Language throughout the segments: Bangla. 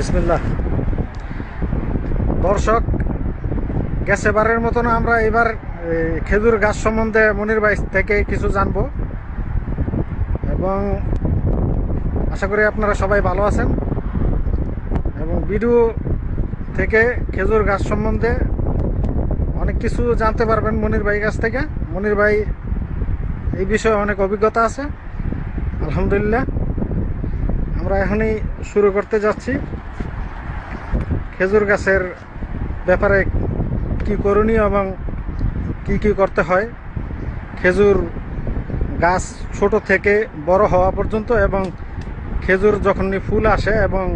বিসমিল্লাহ। দর্শক গেছে বারের মতন আমরা এবার খেজুর গাছ সম্বন্ধে মনির ভাই থেকে কিছু জানব। এবং আশা করি আপনারা সবাই ভালো আছেন। এবং ভিডিও থেকে খেজুর গাছ সম্বন্ধে অনেক কিছু জানতে পারবেন মনির ভাই কাছ থেকে। মনির ভাই, এই বিষয়ে অনেক অভিজ্ঞতা আছে। আলহামদুলিল্লাহ। আমরা এখনই শুরু করতে যাচ্ছি। খেজুর গাছের ব্যাপারে কি করণীয় এবং কি কি করতে হয়? খেজুর গাছ ছোট থেকে বড় হওয়া পর্যন্ত এবং খেজুর যখনই ফুল আসে এবং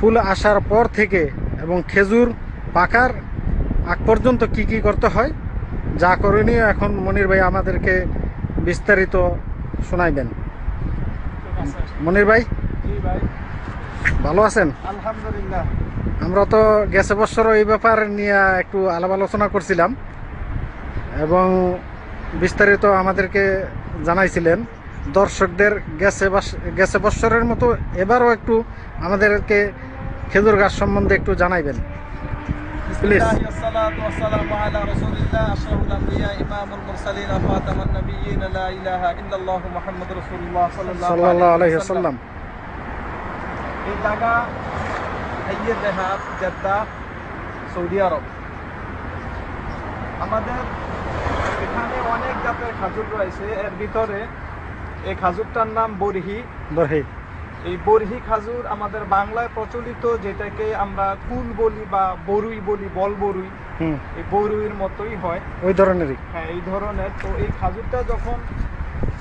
ফুল আসার পর থেকে এবং খেজুর পাকার আগ পর্যন্ত কি কি করতে হয়? যা করণীয় এখন মনির ভাই আমাদেরকে বিস্তারিত শোনাইবেন। মনির ভাই? ভাই। ভালো আছেন? আলহামদুলিল্লাহ। আমরা তো গেছে বছর এই ব্যাপার নিয়ে একটু আলাপ আলোচনা করছিলাম এবং বিস্তারিত আমাদেরকে জানাইছিলেন। দর্শকদের গেছে গেছে বছরের মতো এবারও একটু আমাদেরকে খেজুর গাছ সম্বন্ধে একটু জানাইবেন। প্লিজ। সাল্লাল্লাহু আলাইহি এই জায়গা হাইয়ে দেহাত জেদ্দা সৌদি আরব। আমাদের এখানে অনেক জাতের খাজুর রয়েছে। এর ভিতরে এই খাজুরটার নাম বরহি। বরহি। এই বরহি খাজুর আমাদের বাংলায় প্রচলিত যেটাকে আমরা কুল বলি বা বরুই বলি বল বরুই। হুম। এই বরুইয়ের মতোই হয়। ওই ধরনেরই। হ্যাঁ এই ধরনের। তো এই খাজুরটা যখন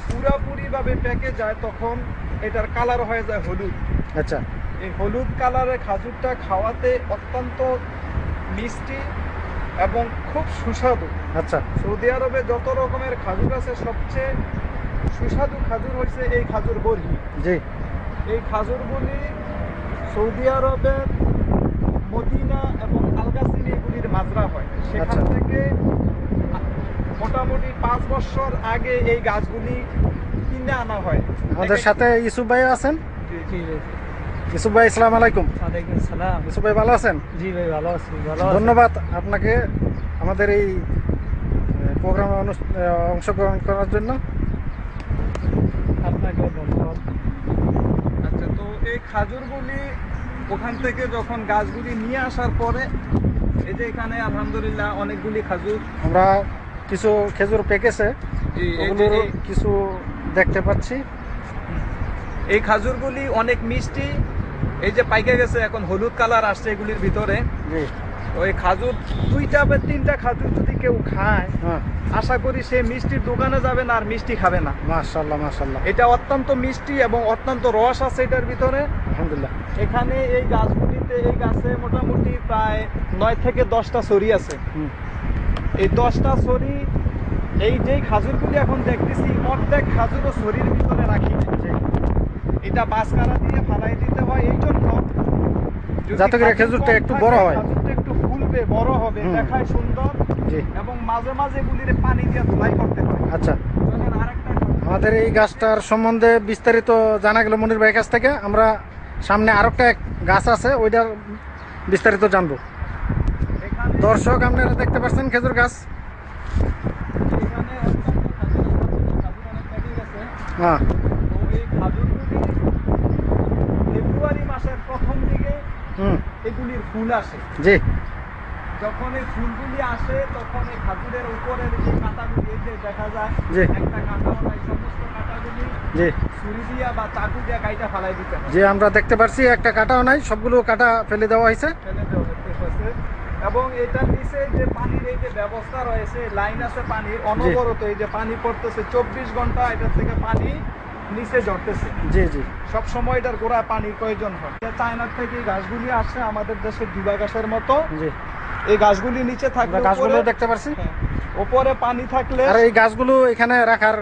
পুরাপুরি ভাবে পেকে যায় তখন এটার কালার হয়ে যায় হলুদ। আচ্ছা। এই হলুদ কালারের খাজুরটা খাওয়াতে অত্যন্ত মিষ্টি এবং খুব সুস্বাদু। আচ্ছা। সৌদি আরবে যত রকমের খাজুর আছে সবচেয়ে সুস্বাদু খাজুর হচ্ছে এই খাজুর বরহি জি। এই খাজুরগুলি সৌদি আরবের মদিনা এবং আলগাসিন এগুলির মাজরা হয়। সেখান আচ্ছা। থেকে মোটামুটি পাঁচ বছর আগে এই গাছগুলি কিনে আনা হয়। আমাদের সাথে ইসুফ ভাই আছেন। ইসুফ ভাই আসসালামু আলাইকুম। ওয়ালাইকুম সালাম ইসুফ ভাই ভালো আছেন? জি ভাই ভালো আছি ভালো ধন্যবাদ আপনাকে আমাদের এই প্রোগ্রামে অংশগ্রহণ করার জন্য। আপনাকেও ধন্যবাদ। আচ্ছা তো এই খাজুরগুলি ওখান থেকে যখন গাছগুলি নিয়ে আসার পরে এই যে এখানে আলহামদুলিল্লাহ অনেকগুলি খাজুর আমরা কিছু খেজুর পেকেছে। কিছু দেখতে পাচ্ছি। এই খাজুরগুলি অনেক মিষ্টি। এই যে পাইকে গেছে এখন হলুদ কালার আসছে এগুলির ভিতরে। ওই খাজুর দুইটা বা তিনটা খাজুর যদি কেউ খায় হ্যাঁ। আশা করি সে মিষ্টির দোকানে যাবে না আর মিষ্টি খাবে না। মাশাল্লাহ মাশাল্লাহ। এটা অত্যন্ত মিষ্টি এবং অত্যন্ত রস আছে এটার ভিতরে। আলহামদুলিল্লাহ। এখানে এই গাছগুলিতে এই গাছে মোটামুটি প্রায় নয় থেকে দশটা সরি আছে। হুম। এই দশটা সরি এই যেই খাজুরগুলি এখন দেখতেছি অর্ধেক খাজুরও সরির ভিতরে রাখি এটা বাসকারা দিয়ে ফালাই দিতে হয় এই জন্য যাতে করে খেজুরটা একটু বড় হয়। একটু ফুলবে বড় হবে। দেখায় সুন্দর। এবং মাঝে মাঝে এগুলির পানি দিয়ে ধুলাই করতে হয়। আচ্ছা। আমাদের এই গাছটার সম্বন্ধে বিস্তারিত জানা গেল মনির ভাইয়ের কাছ থেকে। আমরা সামনে আরও একটা গাছ আছে ওইটার বিস্তারিত জানব। দর্শক আপনারা দেখতে পাচ্ছেন খেজুর গাছ এখানে অত্যন্ত খাজুর আছে, খাজুর অনেক পেকে গেছে। হ্যাঁ। তো এই খাজুরগুলি ফেব্রুয়ারি মাসের প্রথম দিকে হুম। এগুলির ফুল আসে। জি। যখন এই ফুলগুলি আসে তখন এই খাজুরের উপরের যে কাঁটাগুলি এই যে দেখা যায় জি। একটা কাঁটা সমস্ত কাঁটাগুলি জি। ছুরি দিয়া বা চাকু দিয়া কাইটা ফালাই দিতে হয়। যে আমরা দেখতে পারছি একটা কাটাও নাই সবগুলো কাটা ফেলে দেওয়া হয়েছে। ফেলে দেওয়া হয়েছে। এবং এটার নিচে যে পানির এই যে ব্যবস্থা রয়েছে লাইন আছে পানির অনবরত এই যে পানি পড়তেছে চব্বিশ ঘণ্টা এটার থেকে পানি নিচে ঝরতেছে। জি জি। সব সময় এটার গোড়া পানির প্রয়োজন হয়। চায়নার থেকে গাছগুলি আসে আমাদের দেশের দুবা গাছের মতো। জি। এই গাছগুলি নিচে থাকবে গাছগুলো দেখতে পাচ্ছি হ্যাঁ, উপরে পানি থাকলে আর এই গাছগুলো এখানে রাখার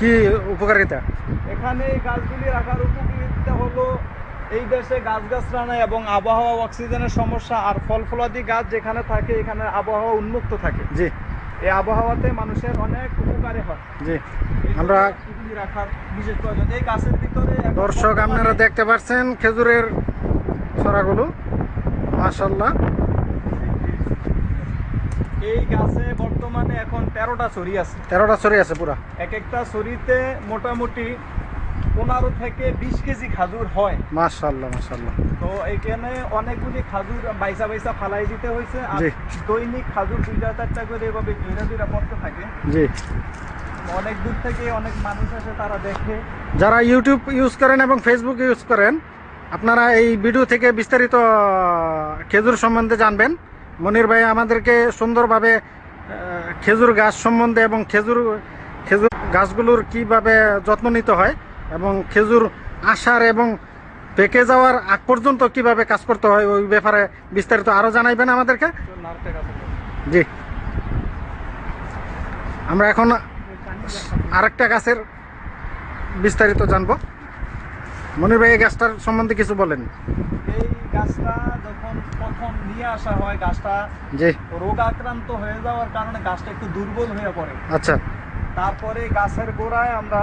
কি উপকারিতা? এখানে এই গাছগুলি রাখার উপকারিতা হলো এই দেশে গাছ গাছরানা এবং আবহাওয়া অক্সিজেনের সমস্যা আর ফল ফলাদি গাছ যেখানে থাকে এখানে আবহাওয়া উন্মুক্ত থাকে। জি। এই আবহাওয়াতে মানুষের অনেক উপকারে হয়। জি। আমরা রাখার বিশেষ প্রয়োজন। এই গাছের ভিতরে দর্শক আপনারা দেখতে পাচ্ছেন খেজুরের ছড়াগুলো। মাশাল্লাহ এই গাছে বর্তমানে এখন তেরোটা ছড়ি আছে। তেরোটা ছড়ি আছে পুরা। এক একটা ছড়িতে মোটামুটি পনেরো থেকে বিশ কেজি খাজুর হয়। মাশাল্লাহ মাশাল্লাহ। তো এখানে অনেকগুলি খাজুর বাইসা বাইসা ফালাই দিতে হয়েছে আর দৈনিক খাজুর দুইটা চারটা করে এভাবে দুইটা দুইটা পড়তে থাকে। জি। অনেক দূর থেকে অনেক মানুষ আসে তারা দেখে। যারা ইউটিউব ইউজ করেন এবং ফেসবুক ইউজ করেন আপনারা এই ভিডিও থেকে বিস্তারিত খেজুর সম্বন্ধে জানবেন। মনির ভাই আমাদেরকে সুন্দরভাবে খেজুর গাছ সম্বন্ধে এবং খেজুর খেজুর গাছগুলোর কীভাবে যত্ন নিতে হয় এবং খেজুর আসার এবং পেকে যাওয়ার আগ পর্যন্ত কীভাবে কাজ করতে হয় ওই ব্যাপারে বিস্তারিত আরও জানাইবেন আমাদেরকে? জি। আমরা এখন আরেকটা গাছের বিস্তারিত জানব। মনির ভাই এই গাছটার সম্বন্ধে কিছু বলেন। এই গাছটা যখন প্রথম নিয়ে আসা হয় গাছটা জি। রোগাক্রান্ত হয়ে যাওয়ার কারণে গাছটা একটু দুর্বল হয়ে পড়ে। আচ্ছা। তারপরে গাছের গোড়ায় আমরা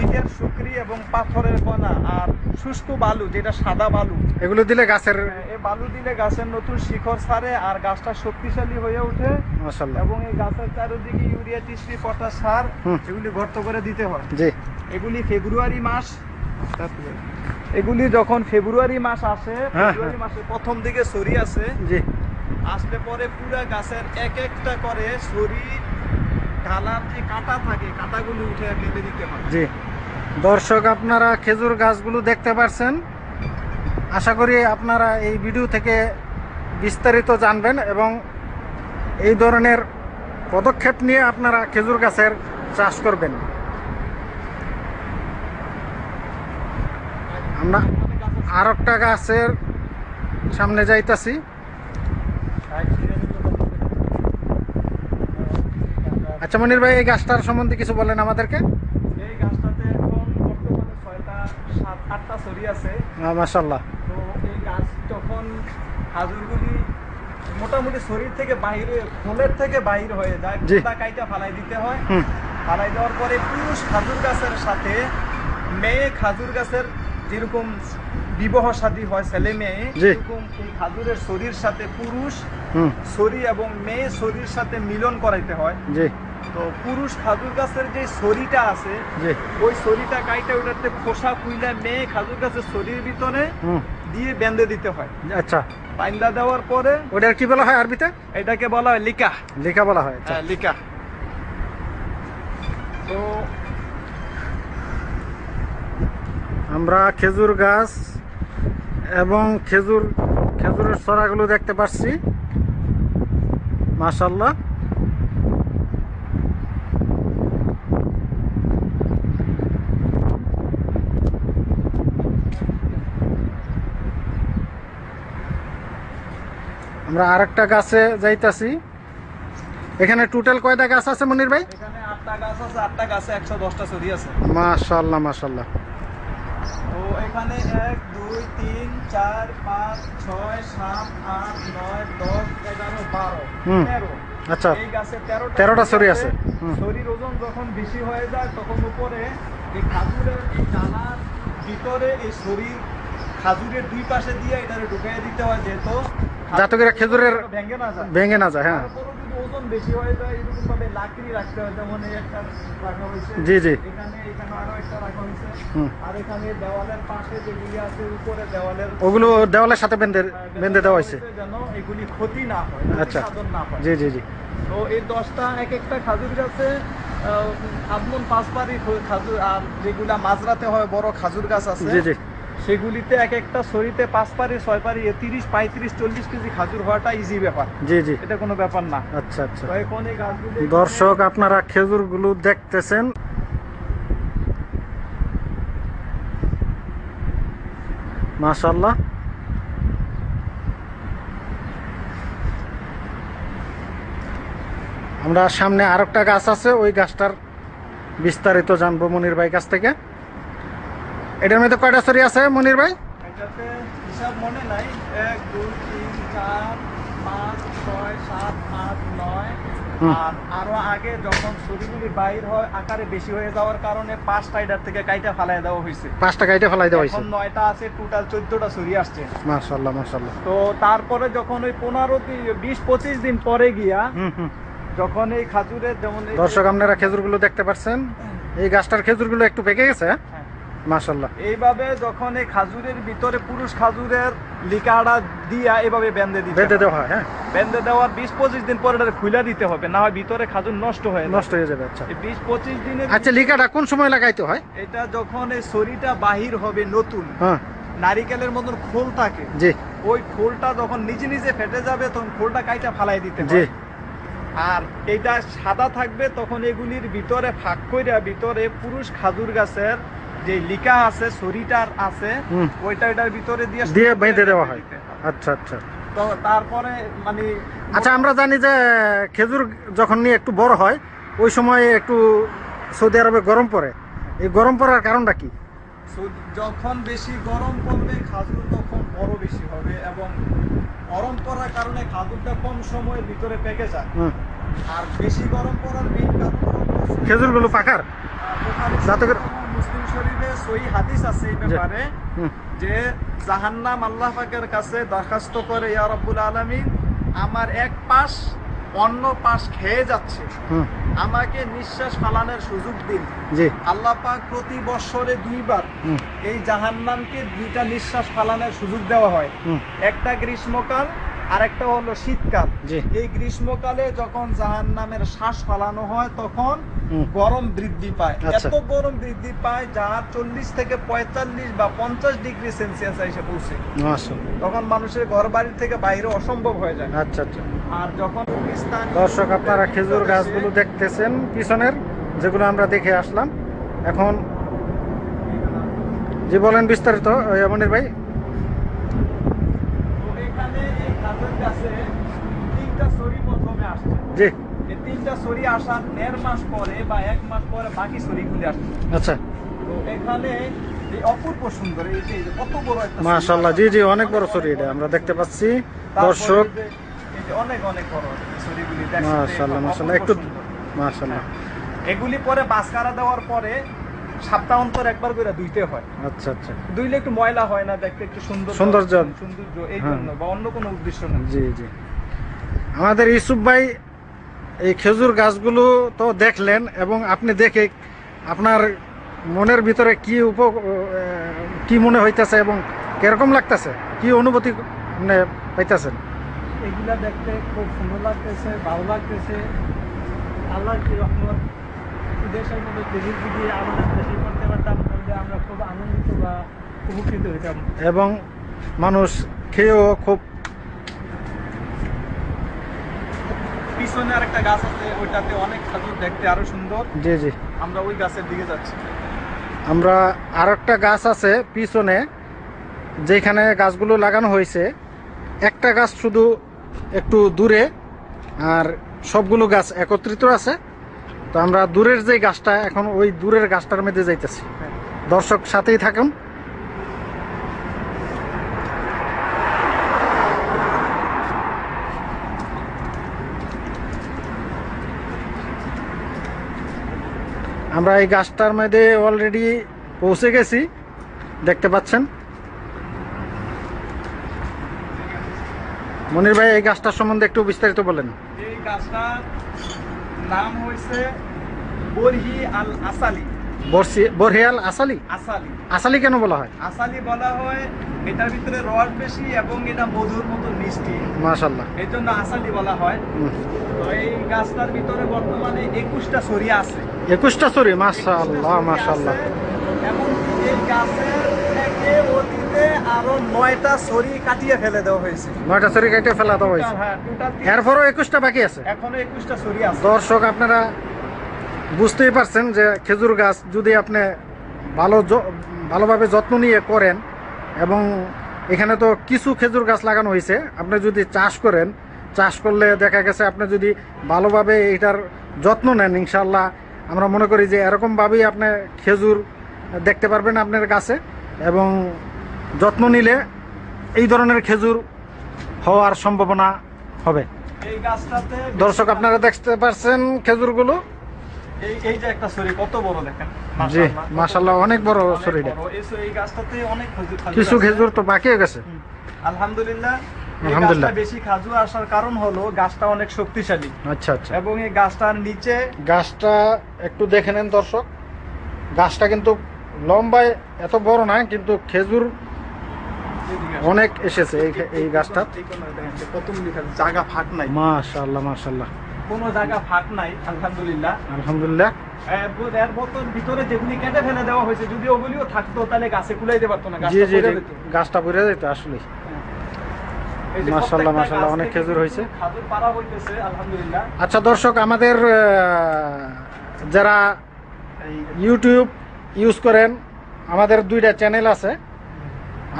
ইটের শুকরি এবং পাথরের কণা আর শুষ্ক বালু যেটা সাদা বালু। এগুলো দিলে গাছের এই বালু দিলে গাছের নতুন শিকড় ছাড়ে আর গাছটা শক্তিশালী হয়ে ওঠে। এবং এই গাছের চারিদিকে ইউরিয়া টিসপি পটাশ সার। এগুলি গর্ত করে দিতে হয়। জি। এগুলি ফেব্রুয়ারি মাস। এগুলি যখন ফেব্রুয়ারি মাস আসে হ্যাঁ, ফেব্রুয়ারি হ্যাঁ। মাসে প্রথম দিকে সরি আসে। জি। আসলে পরে পুরা গাছের এক একটা করে সরি যে থাকে উঠে দিতে দর্শক, আপনারা খেজুর গাছগুলো দেখতে পারছেন। আশা করি আপনারা এই ভিডিও থেকে বিস্তারিত জানবেন এবং এই ধরনের পদক্ষেপ নিয়ে আপনারা খেজুর গাছের চাষ করবেন। আমরা আর একটা গাছের সামনে যাইতাছি। আচ্ছা মনির ভাই এই গাছটার সম্বন্ধে কিছু বলেন আমাদেরকে। এই গাছটাতে এখন বর্তমানে ছয়টা সাত আটটা সরি আছে। মাসাল্লাহ তো এই গাছ যখন খাজুরগুলি মোটামুটি শরীর থেকে বাইরে খোলের থেকে বাইর হয়ে যায়। খোলা কাইটা ফালাই দিতে হয়। ফালাই দেওয়ার পরে পুরুষ খাজুর গাছের সাথে মেয়ে খাজুর গাছের যেরকম বিবাহ শাদী হয় ছেলে মেয়ে। এরকম এই খাজুরের শরীর সাথে পুরুষ শরীর এবং মেয়ে শরীর সাথে মিলন করাইতে হয়। তো পুরুষ খাজুর গাছের যে শরীরটা আছে ওই শরীরটা কাইটা ওটাতে খোসা কুইলা মেয়ে খাজুর গাছের শরীর ভিতরে দিয়ে বেঁধে দিতে হয়। আচ্ছা। পাইন্দা দেওয়ার পরে ওটার কি বলা হয় আরবিতে? এটাকে বলা হয় লিকা। লেখা বলা হয় আচ্ছা। হ্যাঁ লিকা। তো আমরা খেজুর গাছ এবং খেজুর খেজুরের ছড়াগুলো দেখতে পাচ্ছি মাশাল্লাহ আমরা আরেকটা গাছে যাইতাছি। এখানে টোটাল কয়টা গাছ আছে মনির ভাই? এখানে আটটা গাছ আছে আটটা গাছে একশো দশটা ছড়ি আছে। মাশাল্লাহ মাশাল্লাহ তো এখানে এক দুই তিন চার পাঁচ ছয় সাত আট নয় দশ এগারো বারো তেরো। আচ্ছা এই গাছে তেরোটা তেরোটা ছড়ি আছে। শরীর ওজন যখন বেশি হয়ে যায় তখন উপরে এই খাজুরের এই ভিতরে এই শরীর খাজুরের দুই পাশে দিয়ে এটারে ঢুকাই দিতে হয় যেহেতু যাতে করে খেজুরের ভেঙে না যায়। ভেঙে না যায় হ্যাঁ। হয়ে হয়। জি, জি। এখানে এখানে একটা রাখা আর আর এখানে দেওয়ালের পাশে যেগুলি আছে উপরে দেওয়ালের ওগুলো দেওয়ালের সাথে বেঁধে বেঁধে দেওয়া হয়েছে। যেন এগুলি ক্ষতি না হয় ক্ষতি আচ্ছা। হয়। জি জি জি। তো এই দশটা এক একটা খাজুর গাছে আদমন পাঁচবারই খাজুর আর যেগুলা মাঝরাতে হয় বড় খাজুর গাছ আছে। জি জি। সেগুলিতে এক একটা শরীতে পাঁচ পারি ছয় পারি তিরিশ পঁয়ত্রিশ চল্লিশ কেজি খাজুর হওয়াটা ইজি ব্যাপার। জি জি। এটা কোনো ব্যাপার না। আচ্ছা আচ্ছা। এখন এই গাছগুলি দর্শক আপনারা খেজুরগুলো দেখতেছেন। মাশাল্লাহ আমরা সামনে আরেকটা গাছ আছে ওই গাছটার বিস্তারিত জানব মনির ভাই কাছ থেকে। এটার মধ্যে কয়টা সরি আছে মনির ভাই? এটাতে হিসাব মনে নাই। এক দুই তিন চার পাঁচ ছয় সাত আট নয়। আর আরও আগে যখন ছড়িগুলি বাইর হয় আকারে বেশি হয়ে যাওয়ার কারণে পাঁচ টাইডার থেকে কাইটা ফালাই দেওয়া হয়েছে পাঁচটা গাইতে ফেলাই দেওয়া হয়েছে নয়টা আছে টোটাল চোদ্দটা ছড়ি আসছে। মাশাল্লাহ মাশাল্লাহ তো তারপরে যখন ওই পনেরো বিশ পঁচিশ দিন পরে গিয়া যখন এই খাজুরের যেমন দর্শক আপনারা খেজুরগুলো দেখতে পাচ্ছেন এই গাছটার খেজুরগুলো একটু পেকে গেছে হ্যাঁ। মাশাল্লাহ এইভাবে যখন এই খাজুরের ভিতরে পুরুষ খাজুরের লিকাটা দিয়া এভাবে বেঁধে দিতে বেঁধে দেওয়া হয় হ্যাঁ? বেঁধে দেওয়ার বিশ পঁচিশ দিন পরে এটা খুলে দিতে হবে না হয় ভিতরে খাজুর নষ্ট হয়ে নষ্ট হয়ে যাবে আচ্ছা। বিশ পঁচিশ দিনের আচ্ছা লিকাটা কোন সময় লাগাইতে হয়? এটা যখন এই শরীরটা বাহির হবে নতুন হ্যাঁ। নারিকেলের মতন খোল থাকে জি। ওই খোলটা যখন নিজে নিজে ফেটে যাবে তখন খোলটা কাইটা ফালাই দিতে জি। আর এটা সাদা থাকবে তখন এগুলির ভিতরে ফাঁক কইরা ভিতরে পুরুষ খাজুর গাছের যে লিকা আছে শরীরটার আছে ওইটা এটার ভিতরে দিয়ে দিয়ে বেঁধে দেওয়া হয়। আচ্ছা আচ্ছা। তো তারপরে মানে আচ্ছা আমরা জানি যে খেজুর যখন নিয়ে একটু বড় হয় ওই সময় একটু সৌদি আরবে গরম পড়ে। এই গরম পড়ার কারণটা কি? যখন বেশি গরম পড়বে খাজুর তখন বড় বেশি হবে এবং গরম পড়ার কারণে খাজুরটা কম সময়ের ভিতরে পেকে যায়। আর বেশি গরম পড়ার মেইন কারণ খেজুরগুলো পাকার? আহ, বুখারী যাতে করে- শরীফ এবং মুসলিম শরীফে সহি হাদিস আছে এই ব্যাপারে যে জাহান্নাম আল্লাহ পাকের কাছে দরখাস্ত করে ইয়া রব্বুল আলামিন আমার এক পাশ অন্য পাশ খেয়ে যাচ্ছে। আমাকে নিঃশ্বাস ফালানোর সুযোগ দিন। জি। আল্লাহ পাক প্রতি বছরে দুইবার এই জাহান্নামকে দুইটা নিঃশ্বাস ফালানোর সুযোগ দেওয়া হয়। একটা গ্রীষ্মকাল আর একটা হলো শীতকাল। এই গ্রীষ্মকালে যখন জাহান নামের শ্বাস ফালানো হয় তখন গরম বৃদ্ধি পায়। আচ্ছা। এত গরম বৃদ্ধি পায় যা চল্লিশ থেকে পঁয়তাল্লিশ বা পঞ্চাশ ডিগ্রি সেলসিয়াস এসে পৌঁছে। তখন মানুষের ঘর বাড়ি থেকে বাইরে অসম্ভব হয়ে যায়। আচ্ছা আচ্ছা। আর যখন পাকিস্তান দর্শক আপনারা খেজুর গাছগুলো দেখতেছেন পিছনের যেগুলো আমরা দেখে আসলাম। এখন জি বলেন বিস্তারিত মনির ভাই তো এখানে এই খাজুর গাছে তিনটা সরি প্রথমে আসছে জি। এই তিনটা সরি আসার দেড় মাস পরে বা এক মাস পরে বাকি সরিগুলি আসছে আচ্ছা। তো এখানে এই অপূর্ব সুন্দর এই যে কত বড় একটা মাশাআল্লাহ জি জি অনেক বড় সরি এটা আমরা দেখতে পাচ্ছি। দর্শক। এই যে- অনেক অনেক বড় সরিগুলি দেখতে মাশাআল্লাহ মাশাআল্লাহ একটু। মাশাআল্লাহ। এগুলি পরে বাসকারা দেওয়ার পরে সপ্তাহ অন্তর একবার করে ধুইতে হয়। আচ্ছা আচ্ছা। ধুইলে একটু ময়লা হয় না দেখতে একটু সুন্দর সৌন্দর্য। সৌন্দর্য এই হ্যাঁ। জন্য বা অন্য কোনো উদ্দেশ্য না জি জি। আমাদের ইসুফ ভাই এই খেজুর গাছগুলো তো দেখলেন এবং আপনি দেখে আপনার মনের ভিতরে কি উপ কি মনে হইতেছে এবং কীরকম লাগতেছে? কি অনুভূতি মানে পাইতেছেন এগুলা দেখতে খুব সুন্দর লাগতেছে ভালো লাগতেছে। আল্লাহর কি রহমত দেশের মধ্যে দেশের যদি আমাদের দেশে করতে পারতাম তাহলে আমরা খুব আনন্দিত বা উপকৃত হইতাম। এবং মানুষ খেয়েও খুব পিছনে আরেকটা গাছ আছে ওইটাতে অনেক খাজুর দেখতে আরও সুন্দর। জি জি। আমরা ওই গাছের দিকে যাচ্ছি। আমরা আর একটা গাছ আছে পিছনে যেখানে গাছগুলো লাগানো হয়েছে। একটা গাছ শুধু একটু দূরে আর সবগুলো গাছ একত্রিত আছে। তো আমরা দূরের যে গাছটা এখন ওই দূরের গাছটার মধ্যে যাইতেছি। দর্শক সাথেই থাকুন। আমরা এই গাছটার মধ্যে অলরেডি পৌঁছে গেছি। দেখতে পাচ্ছেন? মনির ভাই, এই গাছটার সম্বন্ধে একটু বিস্তারিত বলেন। এই গাছটার নাম হয়েছে বরহি আল আসালি বরহিয়াল আসালি? আসালি। আসালি কেন বলা হয়? আসালি বলা হয় এটার ভিতরে রস বেশি এবং এটা মধুর মতো মিষ্টি। মাশাল্লাহ এই জন্য আসালি বলা হয়। তো এই গাছটার ভিতরে বর্তমানে একুশটা সরি আছে। একুশটা সরি মাশাল্লাহ মাশাল্লাহ এবং এই গাছের থেকে অতীতে আরও নয়টা সরি কাটিয়ে ফেলে দেওয়া হয়েছে। নয়টা সরি কেটে ফেলা দেওয়া হয়েছে। হ্যাঁ টোটাল এরপরও একুশটা বাকি আছে? এখনও একুশটা সরি আছে। দর্শক আপনারা বুঝতেই পারছেন যে খেজুর গাছ যদি আপনি ভালো ভালোভাবে যত্ন নিয়ে করেন এবং এখানে তো কিছু খেজুর গাছ লাগানো হয়েছে আপনি যদি চাষ করেন চাষ করলে দেখা গেছে আপনি যদি ভালোভাবে এটার যত্ন নেন ইনশাল্লাহ আমরা মনে করি যে এরকমভাবেই আপনি খেজুর দেখতে পারবেন আপনার গাছে এবং যত্ন নিলে এই ধরনের খেজুর হওয়ার সম্ভাবনা হবে। দর্শক আপনারা দেখতে পাচ্ছেন খেজুরগুলো? এই এই যে একটা সরি কত বড় দেখেন? জি, মাশাআল্লাহ, অনেক বড় অনেক এই গাছটাতে অনেক খেজুর কিছু খেজুর তো বাকি গেছে। আলহামদুলিল্লাহ আলহামদুলিল্লাহ। বেশি খাজুর আসার কারণ হলো গাছটা অনেক শক্তিশালী। আচ্ছা আচ্ছা। এবং এই গাছটার নিচে গাছটা একটু দেখে নেন দর্শক। গাছটা কিন্তু লম্বায় এত বড় না কিন্তু খেজুর অনেক এসেছে এই এই গাছটা জায়গা ফাঁক নাই। মাশাআল্লাহ মাশাআল্লাহ। কোনো জায়গা ফাঁক নাই আলহামদুলিল্লাহ। আলহামদুলিল্লাহ। এর মতন ভিতরে যেগুলি কেটে ফেলে দেওয়া হয়েছে যদি ওগুলিও থাকতো তাহলে গাছে কুলাইতে পারতো না জি জি পড়ে জি। যেত। গাছটা পড়ে যেত আসলে এই যে মাশাআল্লাহ, প্রত্যেকটা মাশাআল্লাহ, গাছ অনেক খেজুর হয়েছে। খাজুর পাড়া হইতেছে আলহামদুলিল্লাহ। আচ্ছা দর্শক আমাদের যারা ইউটিউব ইউজ করেন আমাদের দুইটা চ্যানেল আছে।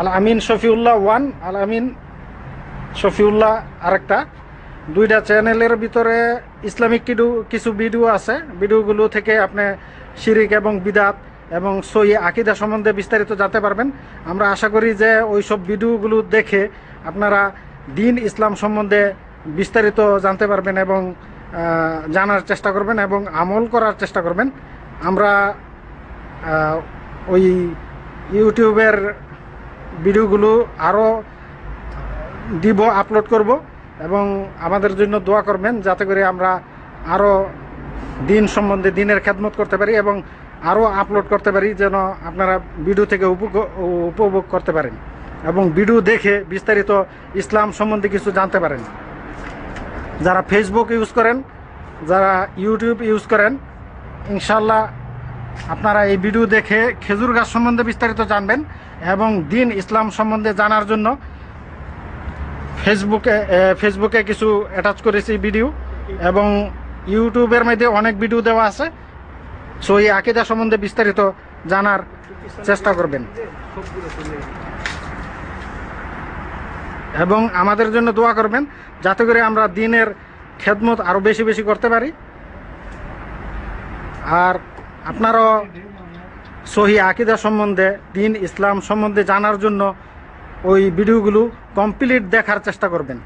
আল আমিন শফিউল্লাহ ওয়ান আল আমিন শফিউল্লাহ আরেকটা। দুইটা চ্যানেলের ভিতরে ইসলামিক কিছু ভিডিও আছে। ভিডিওগুলো থেকে আপনি শিরিক এবং বিদাত এবং সই আকিদা সম্বন্ধে বিস্তারিত জানতে পারবেন। আমরা আশা করি যে ওই সব ভিডিওগুলো দেখে আপনারা দিন ইসলাম সম্বন্ধে বিস্তারিত জানতে পারবেন এবং জানার চেষ্টা করবেন এবং আমল করার চেষ্টা করবেন। আমরা ওই ইউটিউবের ভিডিওগুলো আরও দিব, আপলোড করব। এবং আমাদের জন্য দোয়া করবেন যাতে করে আমরা আরও দিন সম্বন্ধে দিনের খেদমত করতে পারি এবং আরও আপলোড করতে পারি যেন আপনারা ভিডিও থেকে উপভোগ করতে পারেন এবং ভিডিও দেখে বিস্তারিত ইসলাম সম্বন্ধে কিছু জানতে পারেন। যারা ফেসবুক ইউজ করেন, যারা ইউটিউব ইউজ করেন ইনশাল্লাহ আপনারা এই ভিডিও দেখে খেজুর গাছ সম্বন্ধে বিস্তারিত জানবেন এবং দিন ইসলাম সম্বন্ধে জানার জন্য ফেসবুকে ফেসবুকে কিছু অ্যাটাচ করেছি ভিডিও এবং ইউটিউবের মধ্যে অনেক ভিডিও দেওয়া আছে সো এই আকিদা সম্বন্ধে বিস্তারিত জানার চেষ্টা করবেন। এবং আমাদের জন্য দোয়া করবেন, যাতে করে আমরা দিনের খেদমত আরও বেশি বেশি করতে পারি আর আপনারাও সহি আকিদা সম্বন্ধে, দিন ইসলাম সম্বন্ধে জানার জন্য ওই ভিডিওগুলো কমপ্লিট দেখার চেষ্টা করবেন।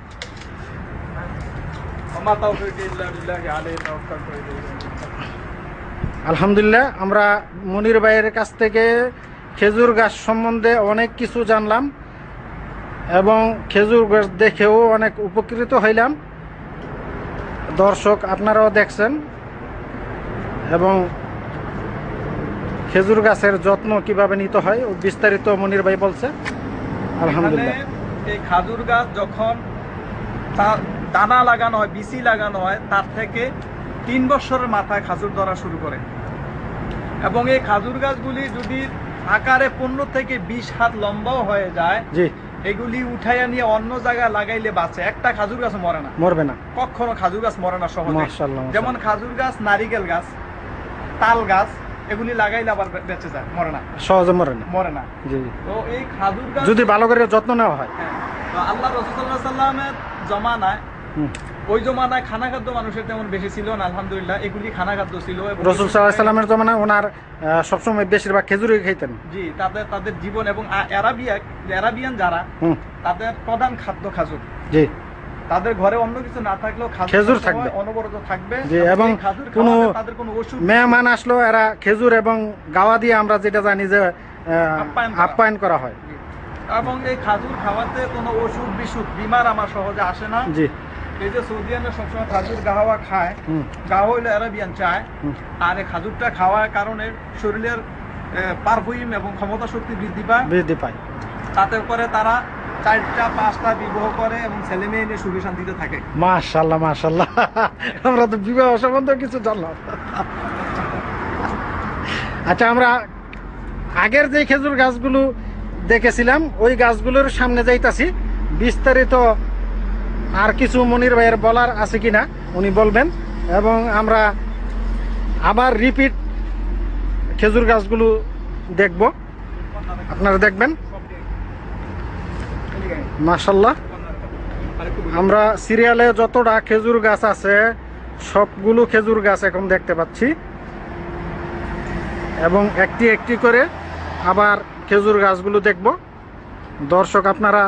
আলহামদুলিল্লাহ, আমরা মনির ভাইয়ের কাছ থেকে খেজুর গাছ সম্বন্ধে অনেক কিছু জানলাম এবং খেজুর গাছ দেখেও অনেক উপকৃত হইলাম। দর্শক, আপনারাও দেখছেন এবং খেজুর গাছের যত্ন কীভাবে নিতে হয় বিস্তারিত মনির ভাই বলছে। আলহামদুলিল্লাহ। এই খাজুর গাছ যখন তার দানা লাগানো হয় বিচি লাগানো হয় তার থেকে তিন বছরের মাথায় খাজুর ধরা শুরু করে। এবং এই খাজুর গাছগুলি যদি আকারে পনেরো থেকে বিশ হাত লম্বাও হয়ে যায় এগুলি উঠাইয়া নিয়ে অন্য জায়গায় লাগাইলে বাঁচে। একটা খাজুর গাছ মরে না। মরবে না। কখনো খাজুর গাছ মরে না সহজে। যেমন খাজুর গাছ নারিকেল গাছ তাল গাছ এগুলি লাগাইলে আবার বেঁচে যায় মরে না। সহজে মরে না। মরে না। জি। তো এই খাজুর গাছ যদি ভালো করে যত্ন নেওয়া হয়। হ্যাঁ, তো আল্লাহ রসুল্লাহ সাল্লামের জমানায়। ওই জমানায় খানা খাদ্য মানুষের তেমন বেশি ছিল না আলহামদুলিল্লাহ। এগুলি খানা খাদ্য ছিল রসুল সাল্লাহ সাল্লামের জমানা ওনার সবসময় বেশিরভাগ খেজুরই খাইতেন। জি তাদের তাদের জীবন এবং অ্যারাবিয়া অ্যারাবিয়ান যারা তাদের প্রধান খাদ্য খাজুর। জি। তাদের ঘরে অন্য কিছু না থাকলেও খেজুর থাকবে। অনবরত থাকবে। জি, এবং কোনো তাদের কোনো ওষুধ মেহমান আসলো এরা খেজুর এবং গাওয়া দিয়ে আমরা যেটা জানি যে আপ্যায়ন করা। হয়। এবং এই খাজুর খাওয়াতে কোনো ওষুধ বিশুধ বিমার আমার সহজে আসে না। জি। এই যে সৌদিয়ানরা সবসময় খাজুর গাওয়া খায় গাওয়া হইলে অ্যারাবিয়ান চায়। আর এই খাজুরটা খাওয়ার কারণে শরীরের পারফুইম এবং ক্ষমতা শক্তি বৃদ্ধি পায়। বৃদ্ধি পায়। তাতে করে তারা চারটা, পাঁচটা বিবাহ করে এবং ছেলে মেয়ে নিয়ে সুখে শান্তিতে থাকে। মাশাল্লাহ মাশাল্লাহ। আমরা তো বিবাহ সম্বন্ধে কিছু জানলাম। আচ্ছা আমরা আগের যে খেজুর গাছগুলো দেখেছিলাম, ওই গাছগুলোর সামনে যাইতাছি। বিস্তারিত আর কিছু মনির ভাইয়ের বলার আছে কিনা, উনি বলবেন। এবং আমরা আবার রিপিট খেজুর গাছগুলো দেখব। আপনারা দেখবেন। মাশাল্লাহ আমরা সিরিয়ালে যতটা খেজুর গাছ আছে সবগুলো খেজুর গাছ এখন দেখতে পাচ্ছি। এবং একটি একটি করে আবার খেজুর গাছগুলো দেখব। দর্শক আপনারা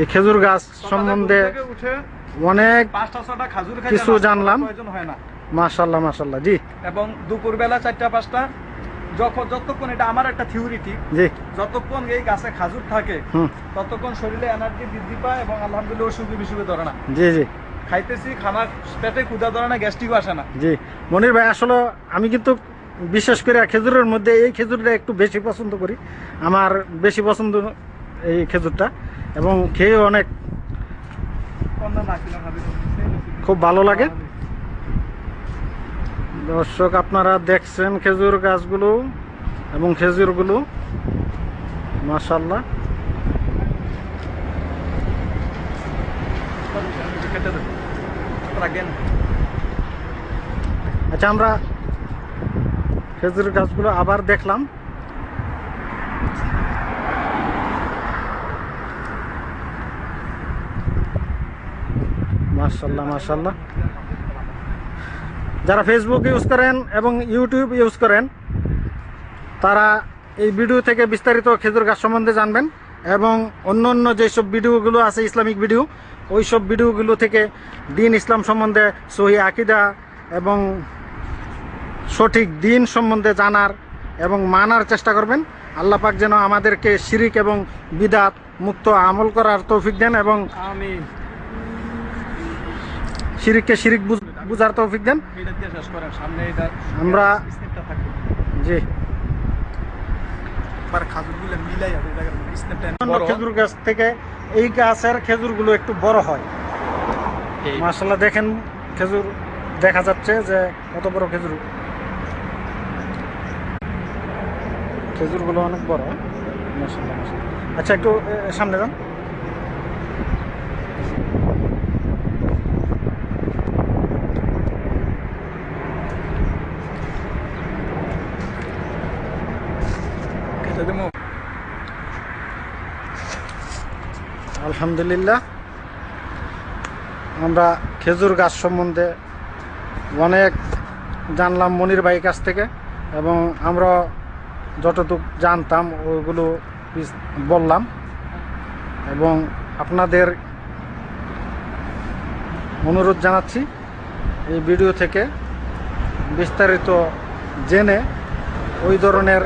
এই খেজুর গাছ সম্বন্ধে অনেক কিছু জানলাম। মাশাল্লাহ মাশাল্লাহ জি। এবং দুপুরবেলা চারটা পাঁচটা যখন যতক্ষণ এটা আমার একটা থিওরি ঠিক যতক্ষণ এই গাছে খাজুর থাকে হুম। ততক্ষণ শরীরে এনার্জি বৃদ্ধি পায় এবং আলহামদুলিল্লাহ অসুখে বিসুখে ধরে না। জি জি। খাইতেছি খানা পেটে ক্ষুদা ধরে না গ্যাস্ট্রিকও আসে না। জি। মনির ভাই আসলে আমি কিন্তু বিশেষ করে খেজুরের মধ্যে এই খেজুরটা একটু বেশি পছন্দ করি। আমার বেশি পছন্দ এই খেজুরটা এবং খেয়ে অনেক খুব ভালো লাগে। দর্শক, আপনারা দেখছেন খেজুর গাছগুলো এবং খেজুরগুলো। রাখেন আচ্ছা আমরা খেজুর গাছগুলো আবার দেখলাম। মাশাল্লাহ মাশাল্লাহ যারা ফেসবুক ইউজ করেন এবং ইউটিউব ইউজ করেন তারা এই ভিডিও থেকে বিস্তারিত খেজুর গাছ সম্বন্ধে জানবেন এবং অন্য অন্য যেসব ভিডিওগুলো আছে ইসলামিক ভিডিও ওই সব ভিডিওগুলো থেকে দিন ইসলাম সম্বন্ধে সহি আকিদা এবং সঠিক দিন সম্বন্ধে জানার এবং মানার চেষ্টা করবেন। আল্লাহ পাক যেন আমাদেরকে শিরিক এবং বিদাত মুক্ত আমল করার তৌফিক দেন এবং আমি শিরিককে শিরিক বুঝ- বুঝার তৌফিক দেন। আমরা- জি। খেজুর গাছ থেকে এই গাছের খেজুরগুলো একটু বড় হয়। মাসাল্লাহ দেখেন খেজুর দেখা যাচ্ছে যে কত বড় খেজুর। খেজুরগুলো অনেক বড়। আচ্ছা একটু সামনে যান খেতে দেবো আলহামদুলিল্লাহ। আমরা খেজুর গাছ সম্বন্ধে অনেক জানলাম মনির ভাইয়ের কাছ থেকে এবং আমরা যতটুকু জানতাম ওইগুলো বিস- বললাম এবং আপনাদের অনুরোধ জানাচ্ছি এই ভিডিও থেকে বিস্তারিত জেনে ওই ধরনের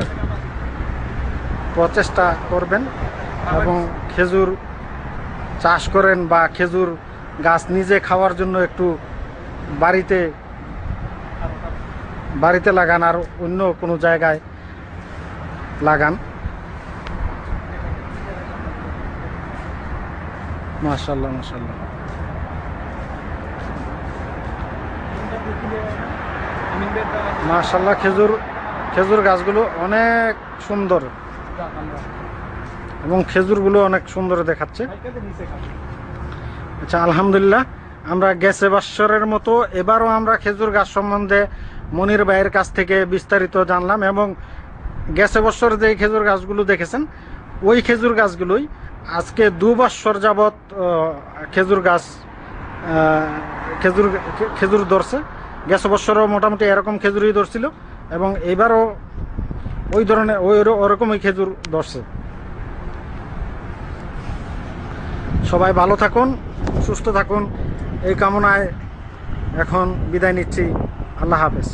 প্রচেষ্টা করবেন এবং খেজুর চাষ করেন বা খেজুর গাছ নিজে খাওয়ার জন্য একটু বাড়িতে বাড়িতে লাগান আর অন্য কোনো জায়গায় লাগান। মাশাল্লাহ মাশাল্লাহ মাশাল্লাহ খেজুর খেজুর গাছগুলো অনেক সুন্দর। এবং খেজুরগুলো অনেক সুন্দর দেখাচ্ছে। আচ্ছা আলহামদুলিল্লাহ, আমরা গেছে বাশ্বরের মতো এবারও আমরা খেজুর গাছ সম্বন্ধে মনির ভাইয়ের কাছ থেকে বিস্তারিত জানলাম এবং গেছে বছর যে খেজুর গাছগুলো দেখেছেন, ওই খেজুর গাছগুলোই আজকে দু বৎসর যাবৎ খেজুর গাছ খেজুর খেজুর ধরছে। গেছে বছরও মোটামুটি এরকম খেজুরই ধরছিল এবং এবারও ওই ধরনের, ওই ওরকমই খেজুর ধরছে। সবাই ভালো থাকুন সুস্থ থাকুন। এই কামনায় এখন বিদায় নিচ্ছি। আল্লাহ হাফেজ।